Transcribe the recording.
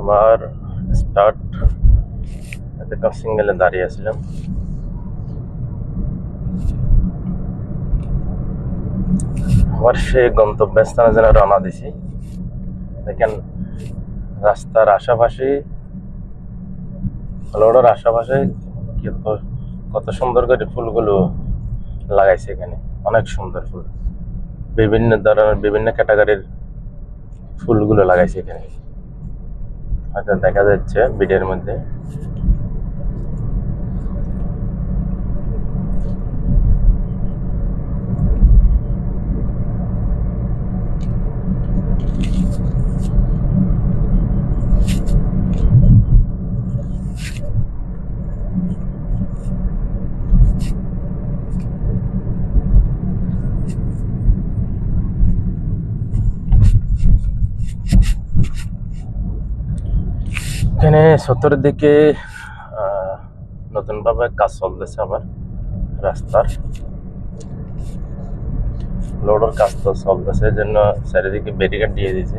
আমার স্টার্ট একটা সিঙ্গেলে দাঁড়িয়ে আছিলাম। আমার সে গন্তব্যস্থানে যেন রওনা দিছি। দেখেন, রাস্তার আশেপাশে রোডের আশেপাশে কত সুন্দর করে ফুলগুলো লাগাইছে এখানে। অনেক সুন্দর ফুল। বিভিন্ন ধরনের বিভিন্ন ক্যাটাগরির ফুলগুলো লাগাইছে এখানে। হয়তো দেখা যাচ্ছে ভিডিওর মধ্যে। এখানে সত্তরের দিকে নতুনভাবে কাজ চলতেছে আবার রাস্তার। লোডের কাজ তো চলতেছে এই জন্য চারিদিকে ব্যারিকেড দিয়ে দিয়েছে।